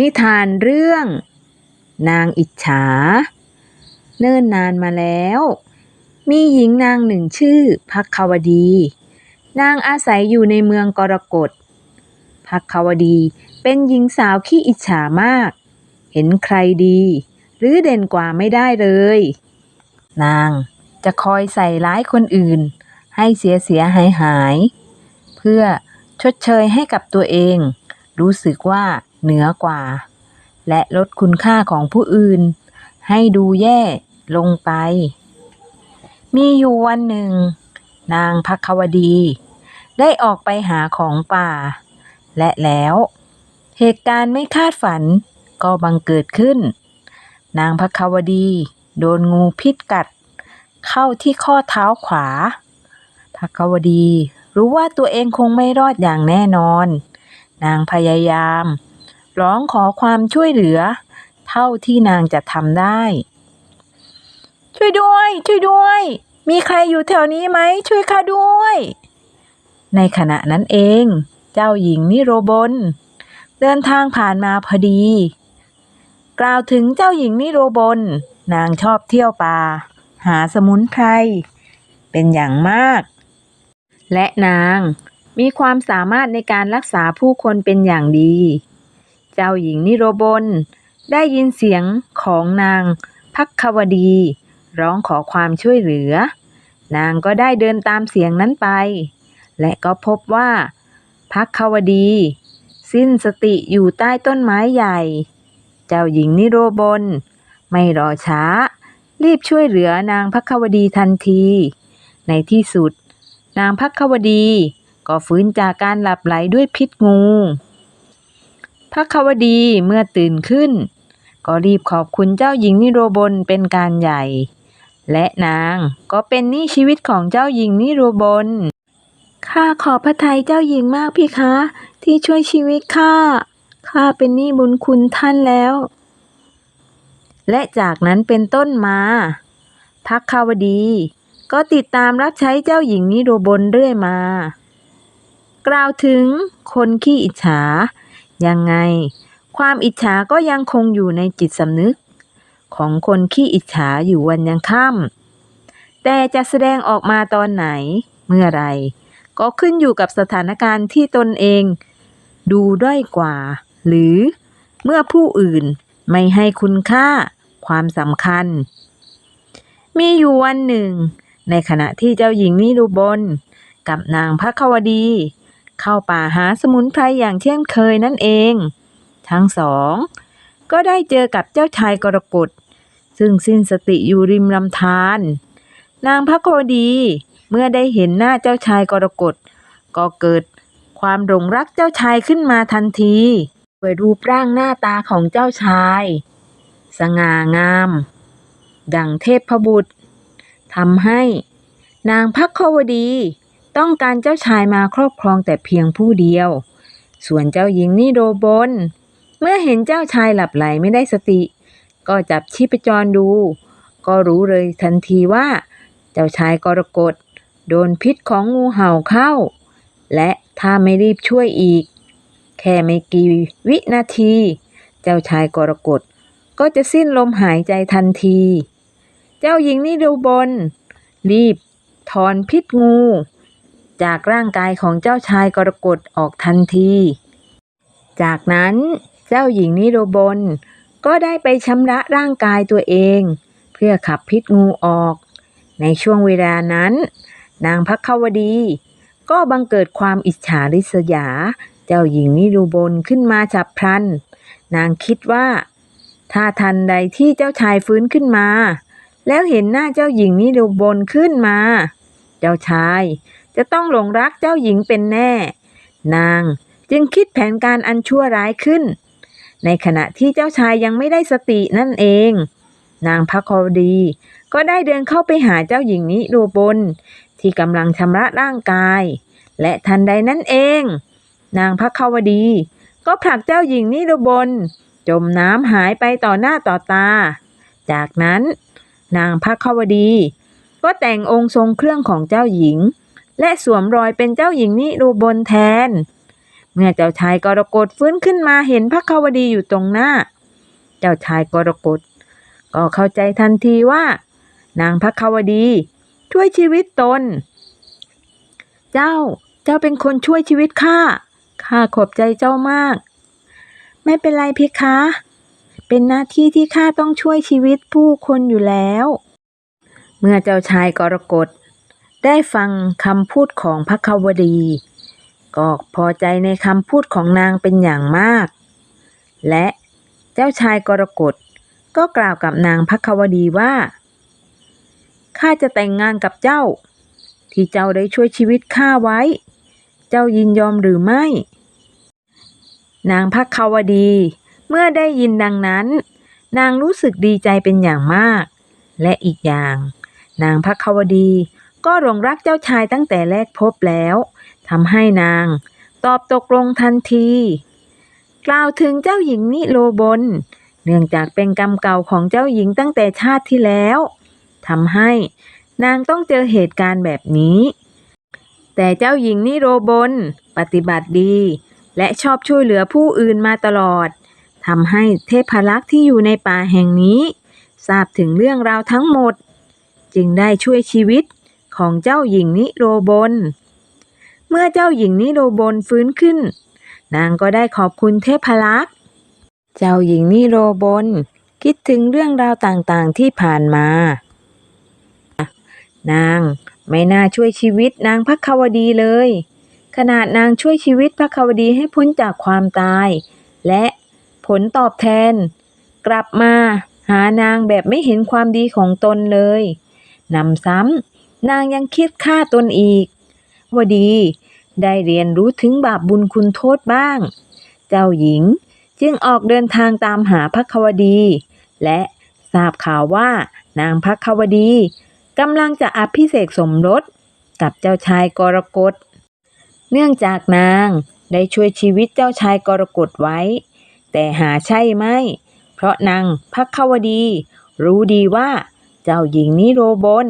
นิทานเรื่อง นางอิจฉา เนิ่นนานมาแล้ว มีหญิงนางหนึ่งชื่อพักควดี นางอาศัยอยู่ในเมืองกรกฎพักควดีเป็นหญิงสาวขี้อิจฉามาก เห็นใครดี หรือเด่นกว่าไม่ได้เลย นางจะคอยใส่ร้ายคนอื่น ให้เสียเสียหายหาย เพื่อชดเชยให้กับตัวเอง รู้สึกว่า เหนือกว่า และลดคุณค่าของผู้อื่น ให้ดูแย่ลงไป มีอยู่วันหนึ่ง นางพักควดี ได้ออกไปหาของป่า และแล้ว เหตุการณ์ไม่คาดฝันก็บังเกิดขึ้น นางพักควดี โดนงูพิษกัด เข้าที่ข้อเท้าขวาพักควดีรู้ว่าตัวเองคงไม่รอดอย่างแน่นอน นางพยายาม ร้องขอความช่วยเหลือ เท่าที่นางจะทำได้ ช่วยด้วย ช่วยด้วย มีใครอยู่แถวนี้ไหมช่วยข้าด้วย ในขณะนั้นเอง เจ้าหญิงนิโรบลเดินทางผ่านมาพอดี กล่าวถึงเจ้าหญิงนิโรบลนางชอบเที่ยวป่า หาสมุนไพรเป็นอย่างมาก และนางมีความสามารถในการรักษาผู้คนเป็นอย่างดี เจ้าหญิงนิโรบลได้ยินเสียงของนางพักควดี ร้องขอความช่วยเหลือ นางก็ได้เดินตามเสียงนั้นไป และก็พบว่าพักควดี สิ้นสติอยู่ใต้ต้นไม้ใหญ่ เจ้าหญิงนิโรบลไม่รอช้า รีบช่วยเหลือนางพักควดีทันที ในที่สุด นางพักควดี ก็ฟื้นจากการหลับไหลด้วยพิษงู พักควดีเมื่อตื่นขึ้น ก็รีบขอบคุณเจ้าหญิงนิโรบลเป็นการใหญ่ และนางก็เป็นหนี้ชีวิตของเจ้าหญิงนิโรบลข้าขอพระทัยเจ้าหญิงมากพี่คะ ที่ช่วยชีวิตข้าข้าเป็นหนี้บุญคุณท่านแล้ว และจากนั้นเป็นต้นมาพักคาวดี ก็ติดตามรับใช้เจ้าหญิงนิโรบลเรื่อยมา กล่าวถึงคนขี้อิจฉา ยังไง ความอิจฉาก็ยังคงอยู่ในจิตสำนึก ของคนขี้อิจฉาอยู่วันยังค่ำแต่จะแสดงออกมาตอนไหน เมื่อไรก็ขึ้นอยู่กับสถานการณ์ที่ตนเอง ดูด้อยกว่า หรือเมื่อผู้อื่นไม่ให้คุณค่าความสำคัญ มีอยู่วันหนึ่ง ในขณะที่เจ้าหญิงนิรุบลกับนางพระควดี เข้าป่าหาสมุนไพรอย่างเช่นเคยนั่นเอง ทั้งสอง ก็ได้เจอกับเจ้าชายกรกฎซึ่งสิ้นสติอยู่ริมลำธารนางพระควดีเมื่อได้เห็นหน้าเจ้าชายกรกฎก็เกิดความหลงรักเจ้าชายขึ้นมาทันทีด้วยรูปร่างหน้าตาของเจ้าชาย สง่างาม ดังเทพบุตรทำให้นางพักควดี ต้องการเจ้าชายมาครอบครองแต่เพียงผู้เดียว ส่วนเจ้าหญิงนิโรบลเมื่อเห็นเจ้าชายหลับไหลไม่ได้สติ ก็จับชีพจรดู ก็รู้เลยทันทีว่า เจ้าชายกรกฎโดนพิษของงูเห่าเข้า และถ้าไม่รีบช่วยอีก แค่ไม่กี่วินาที เจ้าชายกรกฎก็จะสิ้นลมหายใจทันที เจ้าหญิงนิรูบลรีบถอนพิษงู จากร่างกายของเจ้าชายกรกฎออกทันที จากนั้นเจ้าหญิงนิโรบลก็ได้ไปชำระร่างกายตัวเอง เพื่อขับพิษงูออก ในช่วงเวลานั้น นางพักควดี ก็บังเกิดความอิจฉาริษยา เจ้าหญิงนิรูบลขึ้นมาฉับพลัน นางคิดว่า ถ้าทันใดที่เจ้าชายฟื้นขึ้นมา แล้วเห็นหน้าเจ้าหญิงนิรูบลขึ้นมา เจ้าชาย จะต้องหลงรักเจ้าหญิงเป็นแน่ นางจึงคิดแผนการอันชั่วร้ายขึ้น ในขณะที่เจ้าชายยังไม่ได้สตินั่นเอง นางพักควดี ก็ได้เดินเข้าไปหาเจ้าหญิงนิโรบลที่กำลังชำระร่างกาย และทันใดนั้นเอง นางพักควดี ก็ผลักเจ้าหญิงนิรบลจมน้ำหายไปต่อหน้าต่อตา จากนั้น นางพักควดี ก็แต่งองค์ทรงเครื่องของเจ้าหญิง และสวมรอยเป็นเจ้าหญิงนิรูบลแทน เมื่อเจ้าชายกรกฎฟื้นขึ้นมาเห็นพระขาวดีอยู่ตรงหน้า เจ้าชายกรกฎก็เข้าใจทันทีว่า นางพระขาวดีช่วยชีวิตตน เจ้าเจ้าเป็นคนช่วยชีวิตข้าข้าขอบใจเจ้ามาก ไม่เป็นไรเพคะ เป็นหน้าที่ที่ข้าต้องช่วยชีวิตผู้คนอยู่แล้ว เมื่อเจ้าชายกรกฎ ได้ฟังคำพูดของพระขาวดี ก็พอใจในคำพูดของนางเป็นอย่างมาก และเจ้าชายกรกฎก็กล่าวกับนางพระขาวดีว่า ข้าจะแต่งงานกับเจ้า ที่เจ้าได้ช่วยชีวิตข้าไว้ เจ้ายินยอมหรือไม่ นางพระขาวดี เมื่อได้ยินดังนั้น นางรู้สึกดีใจเป็นอย่างมาก และอีกอย่าง นางพระขาวดี ก็หลงรักเจ้าชายตั้งแต่แรกพบแล้วทำให้นาง ตอบตกลงทันที กล่าวถึงเจ้าหญิงนิโรบน เนื่องจากเป็นกรรมเก่าของเจ้าหญิงตั้งแต่ชาติที่แล้วทำให้นางต้องเจอเหตุการณ์แบบนี้ แต่เจ้าหญิงนิโรบน ปฏิบัติดี และชอบช่วยเหลือผู้อื่นมาตลอดทำให้เทพลักษ์ที่อยู่ในป่าแห่งนี้ ทราบถึงเรื่องราวทั้งหมด จึงได้ช่วยชีวิต ของเจ้าหญิงนิโรบน เมื่อเจ้าหญิงนิโรบนฟื้นขึ้น นางก็ได้ขอบคุณเทพลักษ์ เจ้าหญิงนิโรบนคิดถึงเรื่องราวต่างๆที่ผ่านมา นางไม่น่าช่วยชีวิตนางพักขาวดีเลย ขนาดนางช่วยชีวิตพักขาวดีให้พ้นจากความตาย และผลตอบแทน กลับมาหานางแบบไม่เห็นความดีของตนเลยนำซ้ำ นางยังคิดฆ่าตนอีกวดี ได้เรียนรู้ถึงบาปบุญคุณโทษบ้าง เจ้าหญิงจึงออกเดินทางตามหาพักวดี และทราบข่าวว่านางพักวดีกำลังจะอภิเษกสมรสกับเจ้าชายกรกฎ เนื่องจากนางได้ช่วยชีวิตเจ้าชายกรกฎไว้ แต่หาใช่ไหม เพราะนางพักวดี รู้ดีว่าเจ้าหญิงนิโรบน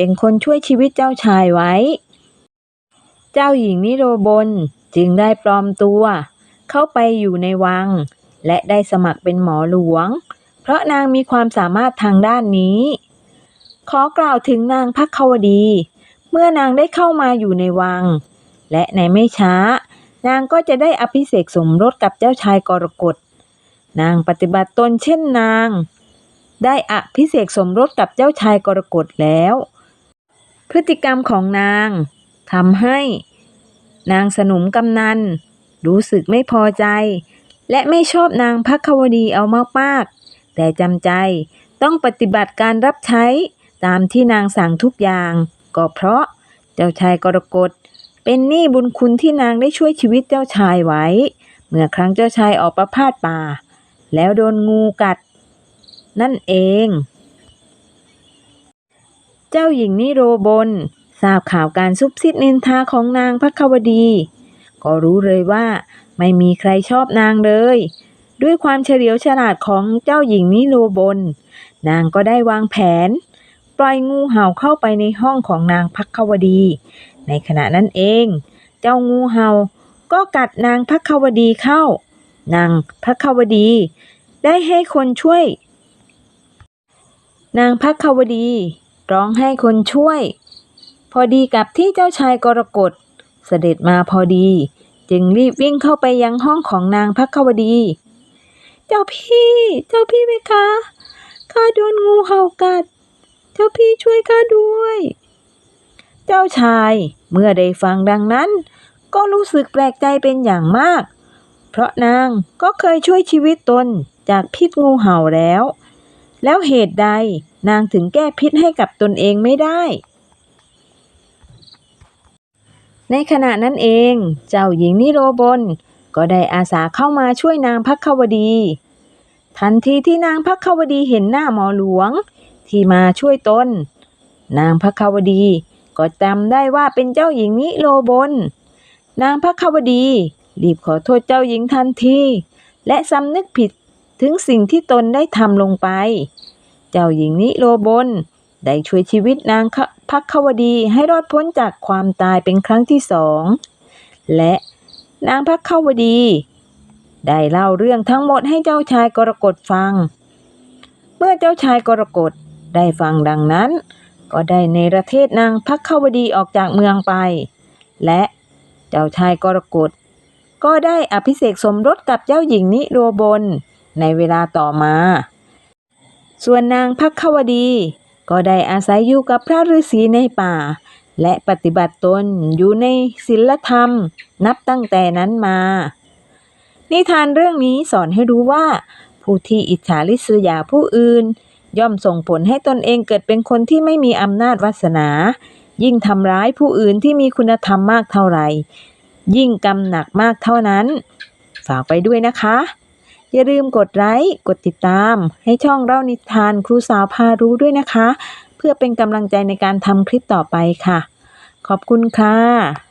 เป็นคนช่วยชีวิตเจ้าชายไว้ เจ้าหญิงนิโรบนจึงได้ปลอมตัว เข้าไปอยู่ในวัง และได้สมัครเป็นหมอหลวง เพราะนางมีความสามารถทางด้านนี้ ขอกล่าวถึงนางพักวดี เมื่อนางได้เข้ามาอยู่ในวัง และในไม่ช้า นางก็จะได้อภิเษกสมรสกับเจ้าชายกรกฎนางปฏิบัติตนเช่นนาง ได้อภิเษกสมรสกับเจ้าชายกรกฎแล้ว พฤติกรรมของนางทำให้นางสนมกำนัน รู้สึกไม่พอใจ และไม่ชอบนางพักวดีเอามากๆ แต่จำใจต้องปฏิบัติการรับใช้ตามที่นางสั่งทุกอย่าง ก็เพราะเจ้าชายกรกฎเป็นหนี้บุญคุณที่นางได้ช่วยชีวิตเจ้าชายไว้ เมื่อครั้งเจ้าชายออกประพาสป่า แล้วโดนงูกัด นั่นเอง เจ้าหญิงนิโรบนทราบข่าวการซุบซิบนินทาของนางพักวดี ก็รู้เลยว่าไม่มีใครชอบนางเลย ด้วยความเฉลียวฉลาดของเจ้าหญิงนิโรบน นางก็ได้วางแผน ปล่อยงูเห่าเข้าไปในห้องของนางพักวดี ในขณะนั้นเอง เจ้างูเห่าก็กัดนางพักวดีเข้า นางพักวดี ได้ให้คนช่วย นางพักวดี ร้องให้คนช่วย พอดีกับที่เจ้าชายกรกฎเสด็จมาพอดี จึงรีบวิ่งเข้าไปยังห้องของนางพักวดี เจ้าพี่ เจ้าพี่ไหมคะข้าโดนงูเห่ากัด เจ้าพี่ช่วยข้าด้วย เจ้าชายเมื่อได้ฟังดังนั้น ก็รู้สึกแปลกใจเป็นอย่างมาก เพราะนางก็เคยช่วยชีวิตตนจากพิษงูเห่าแล้ว แล้วเหตุใด นางถึงแก้พิษให้กับตนเองไม่ได้ ในขณะนั้นเอง เจ้าหญิงนิโรบนก็ได้อาสาเข้ามาช่วยนางพักวดี ทันทีที่นางพักวดีเห็นหน้าหมอหลวง ที่มาช่วยตน นางพักวดีก็จำได้ว่าเป็นเจ้าหญิงนิโรบน นางพักวดีรีบขอโทษเจ้าหญิงทันที และสำนึกผิดถึงสิ่งที่ตนได้ทำลงไป เจ้าหญิงนิโรบนได้ช่วยชีวิตนางพักวดีให้รอดพ้นจากความตายเป็นครั้งที่สอง และนางพักขวดี ได้เล่าเรื่องทั้งหมดให้เจ้าชายกรกฎฟัง เมื่อเจ้าชายกรกฎได้ฟังดังนั้น ก็ได้ในประเทศนางพักขวดีออกจากเมืองไป และเจ้าชายกรกฎก็ได้อภิเษกสมรสกับเจ้าหญิงนิโรบลในเวลาต่อมา ส่วนนางพักขวดี ก็ได้อาศัยอยู่กับพระฤาษีในป่า และปฏิบัติตนอยู่ในศีลธรรมนับตั้งแต่นั้นมา นิทานเรื่องนี้สอนให้รู้ว่า ผู้ที่อิจฉาริษยาผู้อื่น ย่อมส่งผลให้ตนเองเกิดเป็นคนที่ไม่มีอำนาจวาสนา ยิ่งทำร้ายผู้อื่นที่มีคุณธรรมมากเท่าไหร่ ยิ่งกรรมหนักมากเท่านั้น ฝากไปด้วยนะคะ อย่าลืมกดไลค์กดติดตาม ให้ช่องเล่านิทานครูสาวพารู้ด้วยนะคะ เพื่อเป็นกำลังใจในการทำคลิปต่อไปค่ะ ขอบคุณค่ะ